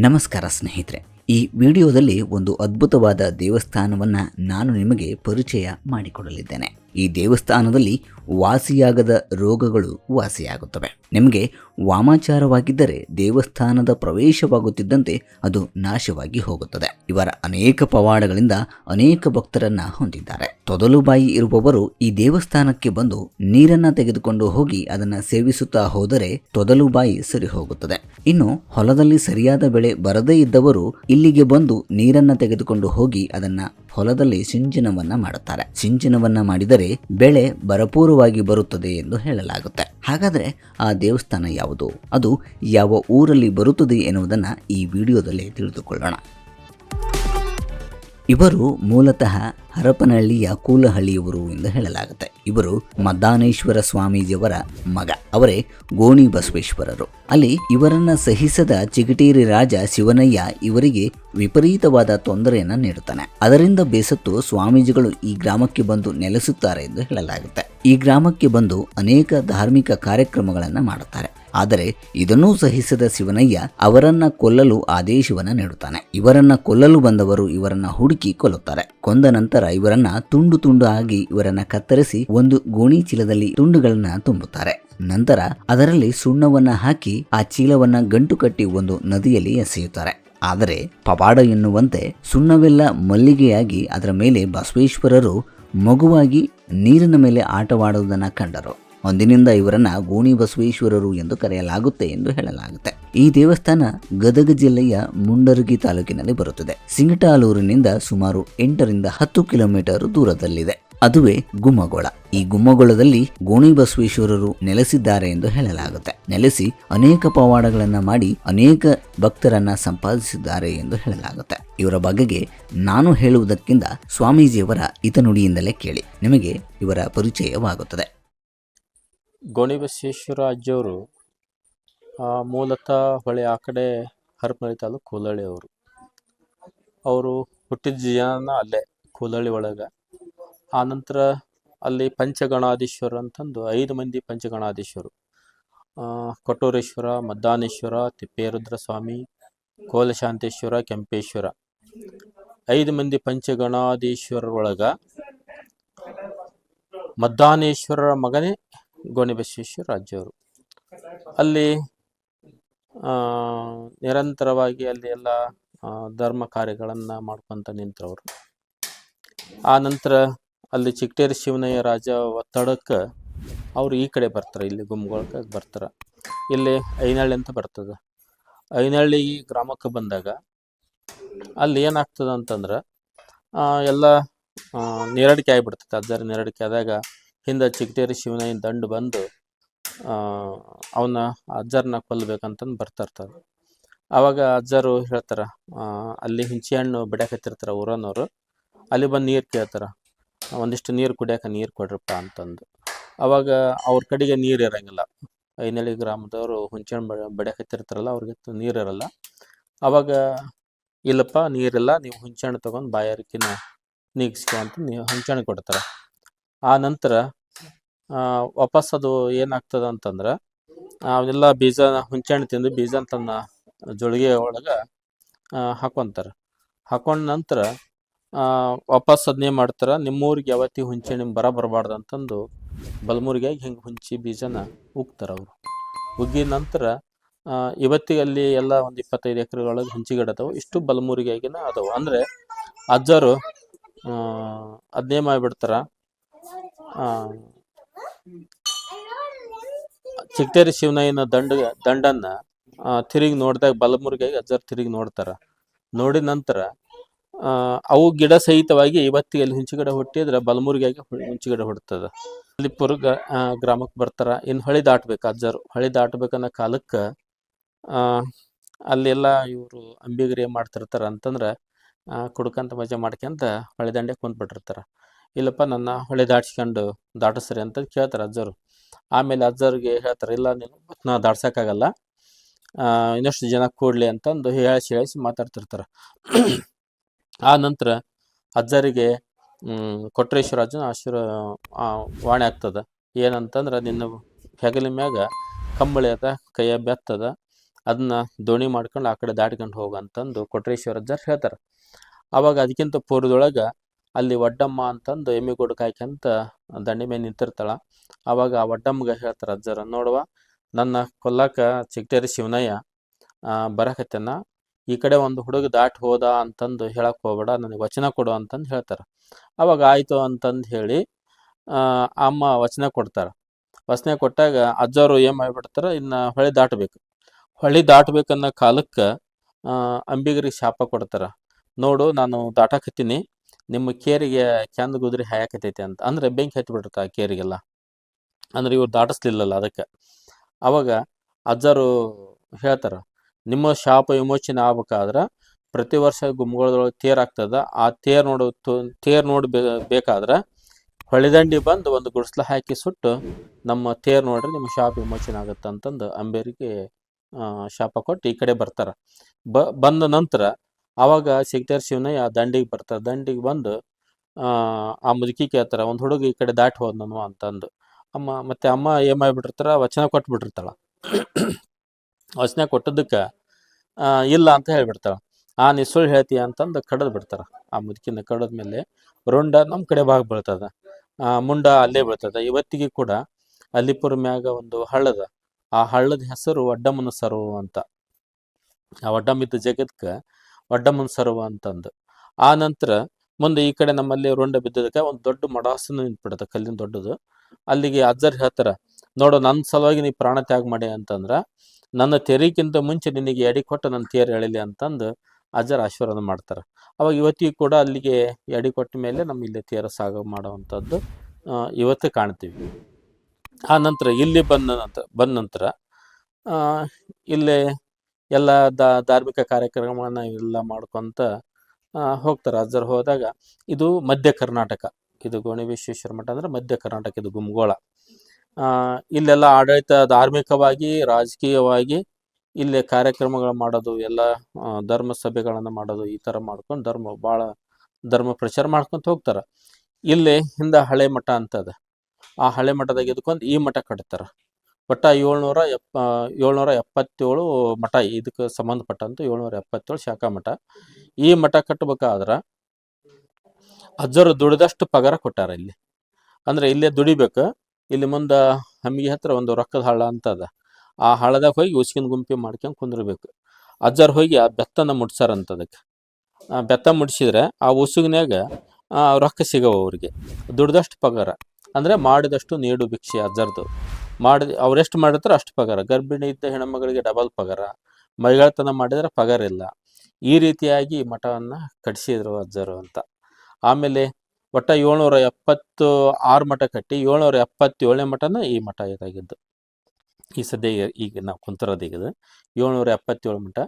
ನಮಸ್ಕಾರ ಸ್ನೇಹಿತರೆ. ಈ ವಿಡಿಯೋದಲ್ಲಿ ಒಂದು ಅದ್ಭುತವಾದ ದೇವಸ್ಥಾನವನ್ನು ನಾನು ನಿಮಗೆ ಪರಿಚಯ ಮಾಡಿಕೊಡಲಿದ್ದೇನೆ. ಈ ದೇವಸ್ಥಾನದಲ್ಲಿ ವಾಸಿಯಾಗದ ರೋಗಗಳು ವಾಸಿಯಾಗುತ್ತವೆ. ನಿಮಗೆ ವಾಮಾಚಾರವಾಗಿದ್ದರೆ ದೇವಸ್ಥಾನದ ಪ್ರವೇಶವಾಗುತ್ತಿದ್ದಂತೆ ಅದು ನಾಶವಾಗಿ ಹೋಗುತ್ತದೆ. ಇವರ ಅನೇಕ ಪವಾಡಗಳಿಂದ ಅನೇಕ ಭಕ್ತರನ್ನ ಹೊಂದಿದ್ದಾರೆ. ತೊದಲುಬಾಯಿ ಇರುವವರು ಈ ದೇವಸ್ಥಾನಕ್ಕೆ ಬಂದು ನೀರನ್ನ ತೆಗೆದುಕೊಂಡು ಹೋಗಿ ಅದನ್ನ ಸೇವಿಸುತ್ತಾ ಹೋದರೆ ತೊದಲುಬಾಯಿ ಸರಿ ಹೋಗುತ್ತದೆ. ಇನ್ನು ಹೊಲದಲ್ಲಿ ಸರಿಯಾದ ಬೆಳೆ ಬರದೇ ಇದ್ದವರು ಇಲ್ಲಿಗೆ ಬಂದು ನೀರನ್ನ ತೆಗೆದುಕೊಂಡು ಹೋಗಿ ಅದನ್ನ ಹೊಲದಲ್ಲಿ ಸಿಂಚನವನ್ನ ಮಾಡುತ್ತಾರೆ. ಸಿಂಚನವನ್ನ ಮಾಡಿದರೆ ಬೆಳೆ ಭರಪೂರವಾಗಿ ಬರುತ್ತದೆ ಎಂದು ಹೇಳಲಾಗುತ್ತೆ. ಹಾಗಾದ್ರೆ ಆ ದೇವಸ್ಥಾನ ಯಾವುದು? ಅದು ಯಾವ ಊರಲ್ಲಿ ಬರುತ್ತದೆ ಎನ್ನುವುದನ್ನ ಈ ವಿಡಿಯೋದಲ್ಲಿ ತಿಳಿದುಕೊಳ್ಳೋಣ. ಇವರು ಮೂಲತಃ ಹರಪನಹಳ್ಳಿಯ ಕೂಲಹಳ್ಳಿಯವರು ಎಂದು ಹೇಳಲಾಗುತ್ತೆ. ಇವರು ಮದ್ದಾನೇಶ್ವರ ಸ್ವಾಮೀಜಿಯವರ ಮಗ. ಅವರೇ ಗೋಣಿ ಬಸವೇಶ್ವರರು. ಅಲ್ಲಿ ಇವರನ್ನ ಸಹಿಸದ ಚಿಗಟೇರಿ ರಾಜ ಶಿವನಯ್ಯ ಇವರಿಗೆ ವಿಪರೀತವಾದ ತೊಂದರೆಯನ್ನ ನೀಡುತ್ತಾನೆ. ಅದರಿಂದ ಬೇಸತ್ತು ಸ್ವಾಮೀಜಿಗಳು ಈ ಗ್ರಾಮಕ್ಕೆ ಬಂದು ನೆಲೆಸುತ್ತಾರೆ ಎಂದು ಹೇಳಲಾಗುತ್ತೆ. ಈ ಗ್ರಾಮಕ್ಕೆ ಬಂದು ಅನೇಕ ಧಾರ್ಮಿಕ ಕಾರ್ಯಕ್ರಮಗಳನ್ನು ಮಾಡುತ್ತಾರೆ. ಆದರೆ ಇದನ್ನೂ ಸಹಿಸದ ಶಿವನಯ್ಯ ಅವರನ್ನ ಕೊಲ್ಲಲು ಆದೇಶವನ್ನ ನೀಡುತ್ತಾನೆ. ಇವರನ್ನ ಕೊಲ್ಲಲು ಬಂದವರು ಇವರನ್ನ ಹುಡುಕಿ ಕೊಲ್ಲುತ್ತಾರೆ. ಕೊಂದ ನಂತರ ಇವರನ್ನ ತುಂಡು ತುಂಡು ಆಗಿ ಇವರನ್ನ ಕತ್ತರಿಸಿ ಒಂದು ಗೋಣಿ ಚೀಲದಲ್ಲಿ ತುಂಡುಗಳನ್ನ ತುಂಬುತ್ತಾರೆ. ನಂತರ ಅದರಲ್ಲಿ ಸುಣ್ಣವನ್ನ ಹಾಕಿ ಆ ಚೀಲವನ್ನ ಗಂಟು ಕಟ್ಟಿ ಒಂದು ನದಿಯಲ್ಲಿ ಎಸೆಯುತ್ತಾರೆ. ಆದರೆ ಪವಾಡ ಎನ್ನುವಂತೆ ಸುಣ್ಣವೆಲ್ಲ ಮಲ್ಲಿಗೆಯಾಗಿ ಅದರ ಮೇಲೆ ಬಸವೇಶ್ವರರು ಮಗುವಾಗಿ ನೀರಿನ ಮೇಲೆ ಆಟವಾಡುವುದನ್ನು ಕಂಡರು. ಅಂದಿನಿಂದ ಇವರನ್ನ ಗೋಣಿ ಬಸವೇಶ್ವರರು ಎಂದು ಕರೆಯಲಾಗುತ್ತೆ ಎಂದು ಹೇಳಲಾಗುತ್ತೆ. ಈ ದೇವಸ್ಥಾನ ಗದಗ ಜಿಲ್ಲೆಯ ಮುಂಡರಗಿ ತಾಲೂಕಿನಲ್ಲಿ ಬರುತ್ತದೆ. ಸಿಂಗಟಾಲೂರಿನಿಂದ ಸುಮಾರು ಎಂಟರಿಂದ ಹತ್ತು ಕಿಲೋಮೀಟರ್ ದೂರದಲ್ಲಿದೆ. ಅದುವೇ ಗುಮ್ಮಗೋಳ. ಈ ಗುಮ್ಮಗೋಳದಲ್ಲಿ ಗೋಣಿ ಬಸವೇಶ್ವರರು ನೆಲೆಸಿದ್ದಾರೆ ಎಂದು ಹೇಳಲಾಗುತ್ತೆ. ನೆಲೆಸಿ ಅನೇಕ ಪವಾಡಗಳನ್ನ ಮಾಡಿ ಅನೇಕ ಭಕ್ತರನ್ನ ಸಂಪಾದಿಸಿದ್ದಾರೆ ಎಂದು ಹೇಳಲಾಗುತ್ತೆ. ಇವರ ಬಗೆಗೆ ನಾನು ಹೇಳುವುದಕ್ಕಿಂತ ಸ್ವಾಮೀಜಿಯವರ ಇತನುಡಿಯಿಂದಲೇ ಕೇಳಿ. ನಿಮಗೆ ಇವರ ಪರಿಚಯವಾಗುತ್ತದೆ. ಗೋಣಿಬಸವೇಶ್ವರ ಅಜ್ಜವರು ಆ, ಮೂಲತಃ ಹೊಳೆ ಆ ಕಡೆ ಹರಪನಹಳ್ಳಿ ತಾಲೂಕು ಕೂಲಹಳ್ಳಿ ಅವರು. ಅವರು ಹುಟ್ಟಿದ ಜನ ಅಲ್ಲೇ ಕೂಲಹಳ್ಳಿ ಒಳಗೆ. ಆನಂತರ ಅಲ್ಲಿ ಪಂಚಗಣಾಧೀಶ್ವರ ಅಂತಂದು ಐದು ಮಂದಿ ಪಂಚಗಣಾಧೀಶ್ವರು. ಕೊಟ್ಟೂರೇಶ್ವರ ಮದ್ದಾನೇಶ್ವರ ತಿಪ್ಪೇರುದ್ರ ಸ್ವಾಮಿ ಕೋಲಶಾಂತೇಶ್ವರ ಕೆಂಪೇಶ್ವರ. ಐದು ಮಂದಿ ಪಂಚಗಣಾಧೀಶ್ವರರೊಳಗ ಮದ್ದಾನೇಶ್ವರರ ಮಗನೇ ಗೋಣಿಬಸವೇಶ್ವರ ರಾಜ್ಯವರು. ಅಲ್ಲಿ ನಿರಂತರವಾಗಿ ಅಲ್ಲಿ ಎಲ್ಲ ಧರ್ಮ ಕಾರ್ಯಗಳನ್ನು ಮಾಡ್ಕೊಂತ ನಿಂತರವರು ಆ ನಂತರ ಅಲ್ಲಿ ಚಿಕ್ಕಟೇರಿ ಶಿವನಯ್ಯ ರಾಜ ಒತ್ತಡಕ್ಕೆ ಅವರು ಈ ಕಡೆ ಬರ್ತಾರೆ, ಇಲ್ಲಿ ಗುಮ್ಗೊಳಕ್ಕೆ ಬರ್ತಾರೆ. ಇಲ್ಲಿ ಐನಹಳ್ಳಿ ಅಂತ ಬರ್ತದೆ. ಐನಹಳ್ಳಿ ಗ್ರಾಮಕ್ಕೆ ಬಂದಾಗ ಅಲ್ಲಿ ಏನಾಗ್ತದೆ ಅಂತಂದ್ರೆ ಎಲ್ಲ ನೀರಡಿಕೆ ಆಗಿಬಿಡ್ತದೆ ಅದರ ನೀರಡಿಕೆ ಆದಾಗ ಹಿಂದೆ ಚಿಕ್ಕಟೇರಿ ಶಿವನಯ್ಯನ ದಂಡು ಬಂದು ಅವನ ಅಜ್ಜರನ್ನ ಕೊಲ್ಲಬೇಕಂತಂದು ಬರ್ತಾ ಇರ್ತಾರೆ. ಆವಾಗ ಅಜ್ಜರು ಹೇಳ್ತಾರೆ ಅಲ್ಲಿ ಹುಂಚಿ ಹಣ್ಣು ಬಿಡಕತ್ತಿರ್ತಾರೆ ಊರನ್ನವರು ಅಲ್ಲಿ ಬಂದು ನೀರು ಕೇಳ್ತಾರೆ, ಒಂದಿಷ್ಟು ನೀರು ಕುಡಿಯೋಕೆ ನೀರು ಕೊಡ್ರಪ್ಪ ಅಂತಂದು. ಅವಾಗ ಅವ್ರ ಕಡೆಗೆ ನೀರು ಇರಂಗಿಲ್ಲ. ಐನಳ್ಳಿ ಗ್ರಾಮದವರು ಹುಂಚಣ್ಣು ಬಡ ಬಿಡಕತ್ತಿರ್ತಾರಲ್ಲ ಅವ್ರಿಗೆ ನೀರು ಇರಲ್ಲ. ಅವಾಗ, ಇಲ್ಲಪ್ಪ ನೀರಿಲ್ಲ ನೀವು ಹುಂಚಣ್ಣು ತೊಗೊಂಡು ಬಾಯಾರಿಕಿನ ನೀಗಿಸ್ಕೊ ಅಂತ ನೀವು ಹುಂಚಣ್ಣು ಕೊಡ್ತಾರೆ. ಆ ನಂತರ ವಾಪಸ್ ಅದು ಏನಾಗ್ತದ ಅಂತಂದ್ರೆ ಅವನ್ನೆಲ್ಲ ಬೀಜ ಹುಂಚೆಹಣ್ಣು ತಿಂದು ಬೀಜ ತನ್ನ ಜೋಳಿಗೆ ಒಳಗೆ ಹಾಕೊಂತಾರ. ಹಾಕೊಂಡ ನಂತರ ವಾಪಸ್ ಅದನ್ನೇ ಮಾಡ್ತಾರೆ, ನಿಮ್ಮೂರಿಗೆ ಯಾವತ್ತಿ ಹುಂಚೆಣ್ಣು ಬರ ಬರಬಾರ್ದು ಅಂತಂದು ಬಲಮೂರಿಗೆ ಹಿಂಗೆ ಹುಂಚಿ ಬೀಜನ ಉಗ್ತಾರೆ ಅವರು. ಉಗ್ಗಿದ ನಂತರ ಇವತ್ತಿಗೆ ಅಲ್ಲಿ ಎಲ್ಲ ಒಂದು ಇಪ್ಪತ್ತೈದು ಎಕರೆ ಒಳಗೆ ಹುಂಚಿ ಗಿಡ ಇಷ್ಟು ಇಷ್ಟು ಬಲಮೂರಿಗಾಗಿನ ಅದಾವ. ಅಂದರೆ ಅಜ್ಜರು ಅದನ್ನೇ ಮಾಡಿಬಿಡ್ತಾರ ಚಿಕ್ಕಟೇರಿ ಶಿವನಯ್ಯನ ದಂಡ, ದಂಡನ್ನ ತಿರುಗಿ ನೋಡಿದಾಗ ಬಲಮುರುಗಾಗಿ ಅಜ್ಜರ್ ತಿರುಗಿ ನೋಡ್ತಾರ. ನೋಡಿದ ನಂತರ ಅವು ಗಿಡ ಸಹಿತವಾಗಿ ಇವತ್ತಿಗೆ ಅಲ್ಲಿ ಹುಂಚಿಗಡೆ ಗಿಡ ಹುಟ್ಟಿದ್ರೆ ಬಲಮುರುಗಾಗಿ ಹುಂಚಿಗಡೆ ಗಿಡ ಹುಡ್ತದ ಅಲ್ಲಿಪುರ ಗ್ರಾಮಕ್ಕೆ ಬರ್ತಾರ. ಇನ್ನು ಹೊಳಿ ದಾಟ್ಬೇಕು ಅಜ್ಜರು. ಹೊಳಿ ದಾಟ್ಬೇಕನ್ನೋ ಕಾಲಕ್ಕೆ ಅಲ್ಲೆಲ್ಲ ಇವರು ಅಂಬಿಗರಿ ಮಾಡ್ತಿರ್ತಾರ ಅಂತಂದ್ರೆ ಕುಡ್ಕಂತ ಮಜಾ ಮಾಡ್ಕೊಂತ ಹೊಳೆ ದಂಡೆ ಕುಂತ್ಬಿಟ್ಟಿರ್ತಾರ. ಇಲ್ಲಪ್ಪ ನನ್ನ ಹೊಳೆ ದಾಟ್ಸ್ಕೊಂಡು ದಾಟಿಸ್ರಿ ಅಂತ ಕೇಳ್ತಾರೆ ಅಜ್ಜರು. ಆಮೇಲೆ ಅಜ್ಜರಿಗೆ ಹೇಳ್ತಾರೆ, ಇಲ್ಲ ನೀನು ನಾ ದಾಟ್ಸೋಕ್ಕಾಗಲ್ಲ. ಇನ್ನಷ್ಟು ಜನ ಕೂಡಲಿ ಅಂತಂದು ಹೇಳಿಸಿ ಹೇಳಿಸಿ ಮಾತಾಡ್ತಿರ್ತಾರೆ. ಆ ನಂತರ ಅಜ್ಜರಿಗೆ ಕೊಟ್ರೇಶ್ವರಾಜನ ಆಶೀರ್ ವಾಣಿ ಆಗ್ತದೆ. ಏನಂತಂದ್ರೆ ನಿನ್ನ ಹೆಗಲ ಮ್ಯಾಗ ಕಂಬಳಿ ಅದ ಕೈಯ ಬೆತ್ತದ ಅದನ್ನ ದೋಣಿ ಮಾಡ್ಕೊಂಡು ಆ ಕಡೆ ದಾಟ್ಕೊಂಡು ಹೋಗು ಅಂತಂದು ಕೊಟ್ರೇಶ್ವರಜ್ಜರ್ ಹೇಳ್ತಾರೆ. ಅವಾಗ ಅದಕ್ಕಿಂತ ಪೂರ್ವದೊಳಗೆ ಅಲ್ಲಿ ಒಡ್ಡಮ್ಮ ಅಂತಂದು ಎಮ್ಮಿಗೋಡು ಕಾಯ್ಕೊಂತ ದಂಡಿ ಮೇಲೆ ನಿಂತಿರ್ತಾಳ. ಅವಾಗ ಆ ವಡ್ಡಮ್ಮಗ ಹೇಳ್ತಾರೆ ಅಜ್ಜರ, ನೋಡುವ ನನ್ನ ಕೊಲ್ಲಾಕ ಚಿಕ್ಕಟೇರಿ ಶಿವನಯ್ಯ ಬರಕತ್ತೆನ? ಈ ಕಡೆ ಒಂದು ಹುಡುಗ ದಾಟ್ ಹೋದ ಅಂತಂದು ಹೇಳಕ್ ಹೋಗ್ಬೇಡ, ನನಗೆ ವಚನ ಕೊಡು ಅಂತಂದು ಹೇಳ್ತಾರೆ. ಅವಾಗ ಆಯ್ತು ಅಂತಂದು ಹೇಳಿ ಅಮ್ಮ ವಚನ ಕೊಡ್ತಾರೆ. ವಚನ ಕೊಟ್ಟಾಗ ಅಜ್ಜವರು ಏನು ಮಾಡಿಬಿಡ್ತಾರೆ, ಇನ್ನು ಹೊಳೆ ದಾಟಬೇಕು. ಹೊಳೆ ದಾಟಬೇಕನ್ನೋ ಕಾಲಕ್ಕೆ ಅಂಬಿಗರಿಗೆ ಶಾಪ ಕೊಡ್ತಾರೆ. ನೋಡು ನಾನು ದಾಟಾಕತ್ತೀನಿ. ನಿಮ್ಮ ಕೇರಿಗೆ ಕೆಂದ ಗುದ್ರಿ ಹಾಯಾಕತೈತಿ ಅಂತ. ಅಂದ್ರೆ ಬೆಂಕಿ ಬಿಡುತ್ತೆ ಆ ಕೇರಿಗೆಲ್ಲ. ಅಂದ್ರೆ ಇವ್ರು ದಾಟಿಸ್ಲಿಲ್ಲಲ್ಲ ಅದಕ್ಕೆ. ಅವಾಗ ಅಜ್ಜರು ಹೇಳ್ತಾರ, ನಿಮ್ಮ ಶಾಪ ವಿಮೋಚನೆ ಆಗ್ಬೇಕಾದ್ರೆ ಪ್ರತಿ ವರ್ಷ ಗುಮ್ಮಗಳದೊಳಗೆ ತೇರ್ ಆಗ್ತದ. ಆ ತೇರ್ ನೋಡ ತೇರ್ ನೋಡಿ ಬೇಕಾದ್ರೆ ಹೊಳೆದಂಡಿ ಬಂದು ಒಂದು ಗುಡಿಸ್ಲ ಹಾಕಿ ಸುಟ್ಟು ನಮ್ಮ ತೇರ್ ನೋಡ್ರಿ ನಿಮ್ಮ ಶಾಪ ವಿಮೋಚನೆ ಆಗುತ್ತೆ ಅಂತಂದು ಅಂಬೇರಿಗೆ ಶಾಪ ಕೊಟ್ಟು ಈ ಕಡೆ ಬರ್ತಾರ. ಬ, ಬಂದ ನಂತರ ಅವಾಗ ಸಿಗ್ತಾರ ಆ ದಂಡಿಗೆ ಬರ್ತಾರೆ ದಂಡಿಗೆ ಬಂದು ಆ, ಮುದುಕಿ ಕೇಳ್ತಾರ ಒಂದು ಹುಡುಗ ಈ ಕಡೆ ದಾಟಿ ಹೋದ್ ನಾನು ಅಂತಂದು. ಅಮ್ಮ ಮತ್ತೆ ಅಮ್ಮ ಏನ್ ವಚನ ವಚನ ಕೊಟ್ಬಿಟ್ಟಿರ್ತಾಳ. ವಚನ ಕೊಟ್ಟದಕ್ಕೆ ಇಲ್ಲ ಅಂತ ಹೇಳ್ಬಿಡ್ತಾಳ. ಆ ನೀ ಸುಳ್ಳು ಹೇಳ್ತೀಯ ಅಂತಂದು ಕಡದ್ ಬಿಡ್ತಾರ. ಆ ಮುದುಕಿನ ಕಡದ ಮೇಲೆ ರುಂಡ ನಮ್ಮ ಕಡೆ ಭಾಗ ಬೀಳ್ತದ. ಆ ಮುಂಡ ಅಲ್ಲೇ ಬೀಳ್ತದ. ಇವತ್ತಿಗೆ ಕೂಡ ಅಲ್ಲಿಪುರ ಮ್ಯಾಗ ಒಂದು ಹಳ್ಳದ ಆ ಹಳ್ಳದ ಹೆಸರು ಒಡ್ಡಮ್ಮನ ಸರೋವ ಅಂತ. ಆ ಒಡ್ಡಮ್ಮಿದ್ದ ಜಗತ್ಗೆ ಒಡ್ಡಮ್ಮನ ಸರೋವ ಅಂತಂದು. ಆ ನಂತರ ಮುಂದೆ ಈ ಕಡೆ ನಮ್ಮಲ್ಲಿ ರೊಂಡ ಬಿದ್ದದಕ್ಕೆ ಒಂದು ದೊಡ್ಡ ಮಡಾಸನ ನಿಂತ್ಬಿಡುತ್ತೆ ಕಲ್ಲಿನ ದೊಡ್ಡದು. ಅಲ್ಲಿಗೆ ಅಜ್ಜರ್ ಹೇಳ್ತಾರ, ನೋಡು ನನ್ನ ಸಲುವಾಗಿ ನೀ ಪ್ರಾಣ ತ್ಯಾಗ ಮಾಡಿ ಅಂತಂದ್ರ, ನನ್ನ ತೆರಿಗಿಂತ ಮುಂಚೆ ನಿನಗೆ ಎಡಿ ಕೊಟ್ಟು ನನ್ನ ತೇರು ಎಳಿಲಿ ಅಂತಂದು ಅಜ್ಜರ್ ಆಶೀರ್ವಾದ ಮಾಡ್ತಾರೆ. ಅವಾಗ ಇವತ್ತಿಗೂ ಕೂಡ ಅಲ್ಲಿಗೆ ಎಡಿ ಕೊಟ್ಟ ಮೇಲೆ ನಮ್ಮ ಇಲ್ಲಿ ತೇರ ಸಾಗ ಮಾಡುವಂಥದ್ದು ಇವತ್ತು ಕಾಣ್ತೀವಿ. ಆ ನಂತರ ಇಲ್ಲಿ ಬಂದ ನಂತರ ಬಂದ ನಂತರ ಇಲ್ಲಿ ಎಲ್ಲ ಧಾರ್ಮಿಕ ಕಾರ್ಯಕ್ರಮಗಳನ್ನ ಎಲ್ಲ ಮಾಡ್ಕೊಂತ ಹೋಗ್ತಾರೆ. ಅಜ್ಜರು ಹೋದಾಗ ಇದು ಮಧ್ಯ ಕರ್ನಾಟಕ. ಇದು ಗೋಣಿಬೀಶ್ವೇಶ್ವರ ಮಠ ಅಂದ್ರೆ ಮಧ್ಯ ಕರ್ನಾಟಕ, ಇದು ಗುಮ್ಗೋಳ ಇಲ್ಲೆಲ್ಲ ಆಡಳಿತ ಧಾರ್ಮಿಕವಾಗಿ, ರಾಜಕೀಯವಾಗಿ ಇಲ್ಲಿ ಕಾರ್ಯಕ್ರಮಗಳು ಮಾಡೋದು, ಎಲ್ಲ ಧರ್ಮ ಸಭೆಗಳನ್ನು ಮಾಡೋದು, ಈ ಥರ ಮಾಡ್ಕೊಂಡು ಧರ್ಮ ಭಾಳ ಧರ್ಮ ಪ್ರಚಾರ ಮಾಡ್ಕೊಂತ ಹೋಗ್ತಾರೆ. ಇಲ್ಲಿ ಹಿಂದೆ ಹಳೆ ಮಠ ಅಂತದ ಆ ಹಳೆ ಮಠದಾಗ ಇದ್ಕೊಂಡು ಈ ಮಠ ಕಟ್ತಾರ. ಒಟ್ಟ ಏಳ್ನೂರ ಎಪ್ಪ ಏಳ್ನೂರ ಎಪ್ಪತ್ತೇಳು ಮಠ, ಇದಕ್ಕೆ ಸಂಬಂಧಪಟ್ಟಂತ ಏಳ್ನೂರ ಎಪ್ಪತ್ತೇಳು ಶಾಖಾ ಮಠ. ಈ ಮಠ ಕಟ್ಟಬೇಕಾದ್ರೆ ಅಜ್ಜರು ದುಡಿದಷ್ಟು ಪಗಾರ ಕೊಟ್ಟಾರ ಇಲ್ಲಿ. ಅಂದ್ರೆ ಇಲ್ಲೇ ದುಡಿಬೇಕು, ಇಲ್ಲಿ ಮುಂದೆ ಹಮ್ಮಿಗೆ ಹತ್ರ ಒಂದು ರೊಕ್ಕದ ಹಳ್ಳ ಅಂತ ಅದ ಆ ಹಳ್ಳದಾಗ ಹೋಗಿ ಉಸ್ಕಿನ ಗುಂಪಿ ಮಾಡ್ಕೊಂಡು ಕುಂದಿರ್ಬೇಕು. ಅಜ್ಜರು ಹೋಗಿ ಆ ಬೆತ್ತನ ಮುಟ್ಸಾರಂತ ಅದಕ್ಕೆ ಆ ಬೆತ್ತ ಮುಟ್ಸಿದ್ರೆ ಆ ಉಸುಗಿನಾಗ ರೊಕ್ಕ ಸಿಗವ ಅವ್ರಿಗೆ. ದುಡ್ದಷ್ಟು ಪಗಾರ. ಅಂದರೆ ಮಾಡಿದಷ್ಟು ನೀಡು ಭಿಕ್ಷೆ ಅಜ್ಜರ್ದು. ಮಾಡಿ ಅವ್ರೆಷ್ಟು ಮಾಡಿರ್ತಾರೋ ಅಷ್ಟು ಪಗಾರ. ಗರ್ಭಿಣಿ ಇದ್ದ ಹೆಣ್ಮಗಳಿಗೆ ಡಬಲ್ ಪಗಾರ. ಮೈಗಳತನ ಮಾಡಿದ್ರೆ ಪಗಾರ ಇಲ್ಲ. ಈ ರೀತಿಯಾಗಿ ಮಠವನ್ನು ಕಟ್ಟಿಸಿದ್ರು ಅಜ್ಜರು ಅಂತ. ಆಮೇಲೆ ಒಟ್ಟ ಏಳ್ನೂರ ಎಪ್ಪತ್ತು ಆರು ಮಠ ಕಟ್ಟಿ ಏಳ್ನೂರ ಎಪ್ಪತ್ತೇಳನೇ ಮಠನ ಈ ಮಠ ಇದಾಗಿದ್ದು. ಈ ಸದ್ಯ ಈಗ- ನಾವು ಕುಂತಿರೋದು ಈಗ. ಏಳ್ನೂರ ಎಪ್ಪತ್ತೇಳು ಮಠ.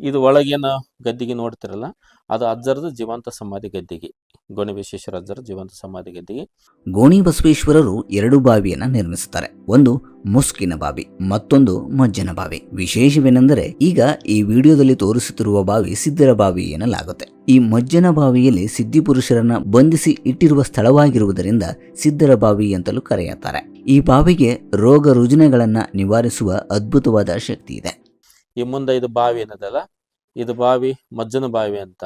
ಇದು ಒಳಗೇನು ಗದ್ದಿಗೆ ನೋಡ್ತಿರಲ್ಲ, ಅದು ಅಜ್ಜರದ ಜೀವಂತ ಸಮಾಧಿ ಗದ್ದಿಗೆ. ಗೋಣಿ ಬಸವೇಶ್ವರ ಅಜ್ಜರ ಜೀವಂತ ಸಮಾಧಿ ಗದ್ದಿಗೆ. ಗೋಣಿ ಬಸವೇಶ್ವರರು ಎರಡು ಬಾವಿಯನ್ನ ನಿರ್ಮಿಸುತ್ತಾರೆ ಒಂದು ಮುಸ್ಕಿನ ಬಾವಿ, ಮತ್ತೊಂದು ಮಜ್ಜನ ಬಾವಿ. ವಿಶೇಷವೇನೆಂದರೆ ಈಗ ಈ ವಿಡಿಯೋದಲ್ಲಿ ತೋರಿಸುತ್ತಿರುವ ಬಾವಿ ಸಿದ್ಧರ ಬಾವಿ ಎನ್ನಲಾಗುತ್ತೆ. ಈ ಮಜ್ಜನ ಬಾವಿಯಲ್ಲಿ ಸಿದ್ಧಿಪುರುಷರನ್ನ ಬಂಧಿಸಿ ಇಟ್ಟಿರುವ ಸ್ಥಳವಾಗಿರುವುದರಿಂದ ಸಿದ್ಧರ ಬಾವಿ ಅಂತಲೂ ಕರೆಯುತ್ತಾರೆ. ಈ ಬಾವಿಗೆ ರೋಗ ರುಜಿನಗಳನ್ನ ನಿವಾರಿಸುವ ಅದ್ಭುತವಾದ ಶಕ್ತಿ ಇದೆ. ಈ ಮುಂದೆ ಇದು ಬಾವಿ ಏನದಲ್ಲ? ಇದು ಬಾವಿ ಮಜ್ಜನ ಬಾವಿ ಅಂತ.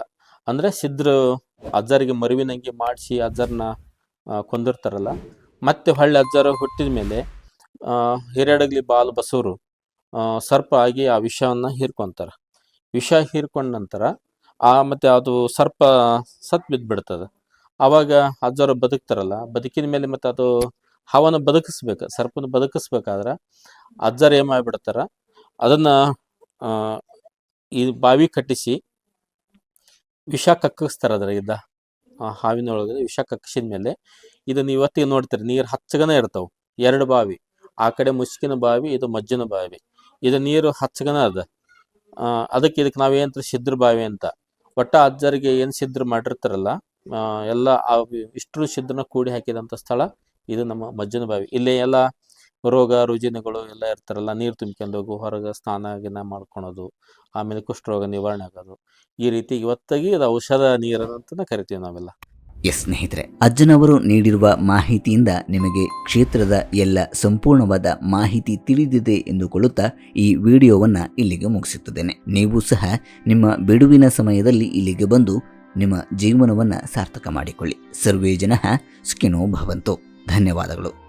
ಅಂದ್ರೆ ಸಿದ್ಧರು ಅಜ್ಜರಿಗೆ ಮರುವಿನಂಗೆ ಮಾಡಿಸಿ ಅಜ್ಜರ್ನ ಕೊಂದಿರ್ತಾರಲ್ಲ? ಮತ್ತೆ ಹೊಳ್ಳಿ ಅಜ್ಜರು ಹುಟ್ಟಿದ ಮೇಲೆ ಹಿರಿಯಡಗ್ಲಿ ಹಿರೇಡಗ್ಲಿ ಬಾಲ್ ಬಸವರು ಸರ್ಪ ಆಗಿ ಆ ವಿಷವನ್ನ ಹೀರ್ಕೊಂತಾರ. ವಿಷ ಹೀರ್ಕೊಂಡ ನಂತರ ಆ ಮತ್ತೆ ಅದು ಸರ್ಪ ಸತ್ ಬಿದ್ದ್ಬಿಡ್ತದ ಅವಾಗ ಅಜ್ಜರು ಬದುಕ್ತಾರಲ್ಲ? ಬದುಕಿನ ಮೇಲೆ ಮತ್ತೆ ಅದು ಹವನ ಬದುಕಿಸ್ಬೇಕು ಸರ್ಪನ ಬದುಕಿಸ್ಬೇಕಾದ್ರೆ ಅಜ್ಜರು ಏನ್ ಮಾಡ್ಬಿಡ್ತಾರ? ಅದನ್ನ ಈ ಬಾವಿ ಕಟ್ಟಿಸಿ ವಿಷ ಕಕ್ಕಿಸ್ತಾರ ಅದ್ರಾಗಿದ್ದ ಹಾವಿನೊಳಗೆ ವಿಷ ಕಕ್ಕಿಸಿದ ಮೇಲೆ ಇದನ್ನ ಇವತ್ತಿಗೆ ನೋಡ್ತೀರಿ, ನೀರು ಹಚ್ಚಗನ ಇರ್ತಾವ. ಎರಡು ಬಾವಿ, ಆ ಕಡೆ ಮುಸ್ಕಿನ ಬಾವಿ, ಇದು ಮಜ್ಜಿನ ಬಾವಿ. ಇದು ನೀರು ಹಚ್ಚಗನ ಅದ. ಅದಕ್ಕೆ ಇದಕ್ಕೆ ನಾವೇನು ಸಿದ್ರ ಬಾವಿ ಅಂತ. ಒಟ್ಟ ಅಜ್ಜರಿಗೆ ಏನು ಸಿದ್ರ ಮಾಡಿರ್ತಾರಲ್ಲ ಎಲ್ಲ ಇಷ್ಟು ಸಿದ್ರನ ಕೂಡಿ ಹಾಕಿದಂತ ಸ್ಥಳ ಇದು ನಮ್ಮ ಮಜ್ಜನ ಬಾವಿ. ಇಲ್ಲಿ ಎಲ್ಲ ರೋಗ, ರುಜಿನಗಳು ಎಲ್ಲ ಇರ್ತಾರಲ್ಲ, ನೀರು ತುಂಬ್ಕೊಂಡು ಹೋಗು, ಹೊರಗೆ ಸ್ನಾನ ಗಿನ ಮಾಡ್ಕೊಳೋದು, ಆಮೇಲೆ ಕುಷ್ಠರೋಗ ನಿವಾರಣೆ ಆಗೋದು. ಈ ರೀತಿ ಇವತ್ತಾಗಿ ಅದು ಔಷಧ ನೀರು ಅಂತಲೇ ಕರಿತೀವಿ ನಾವೆಲ್ಲ. ಎಸ್ ಸ್ನೇಹಿತರೆ, ಅಜ್ಜನವರು ನೀಡಿರುವ ಮಾಹಿತಿಯಿಂದ ನಿಮಗೆ ಕ್ಷೇತ್ರದ ಎಲ್ಲ ಸಂಪೂರ್ಣವಾದ ಮಾಹಿತಿ ತಿಳಿದಿದೆ ಎಂದುಕೊಳ್ಳುತ್ತಾ ಈ ವಿಡಿಯೋವನ್ನು ಇಲ್ಲಿಗೆ ಮುಗಿಸುತ್ತಿದ್ದೇನೆ ನೀವು ಸಹ ನಿಮ್ಮ ಬಿಡುವಿನ ಸಮಯದಲ್ಲಿ ಇಲ್ಲಿಗೆ ಬಂದು ನಿಮ್ಮ ಜೀವನವನ್ನು ಸಾರ್ಥಕ ಮಾಡಿಕೊಳ್ಳಿ. ಸರ್ವೇ ಜನ ಸುಖಿನೋ ಭವಂತು. ಧನ್ಯವಾದಗಳು.